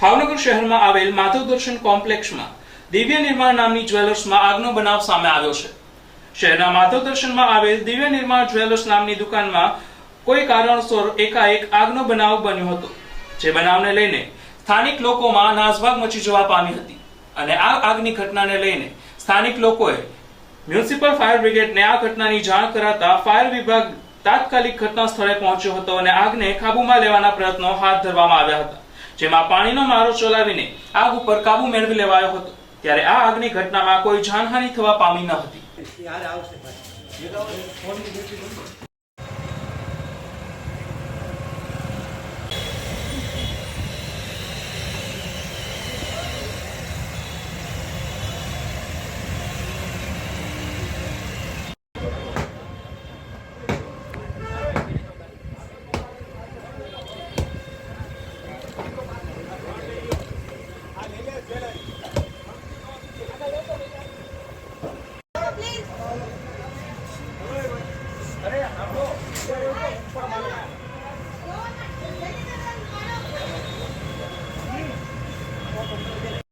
ભાવનગર શહેરમાં આવેલ માધવ દર્શન કોમ્પ્લેક્ષમાં દિવ્ય નિર્માણ નામની જ્વેલર્સમાં આગનો બનાવ સામે આવ્યો છે. શહેરના માધવ દર્શનમાં આવેલ દિવ્ય નિર્માણ જ્વેલર્સ નામની દુકાનમાં કોઈ કારણસર એકાએક આગનો બનાવ બન્યો હતો, જે બનાવને લઈને સ્થાનિક લોકોમાં નાસભાગ મચી જવા પામી હતી અને આ આગની ઘટનાને લઈને સ્થાનિક લોકોએ મ્યુનિસિપલ ફાયર બ્રિગેડને આ ઘટનાની જાણ કરાતા ફાયર વિભાગ તાત્કાલિક ઘટના સ્થળે પહોંચ્યો હતો અને આગને કાબૂમાં લેવાના પ્રયત્નો હાથ ધરવામાં આવ્યા હતા. જેમાં પાણીનો મારો ચલાવીને આગ ઉપર કાબુ મેળવી લેવાયો હતો, ત્યારે આ આગની ઘટનામાં કોઈ જાનહાનિ થવા પામી ન હતી.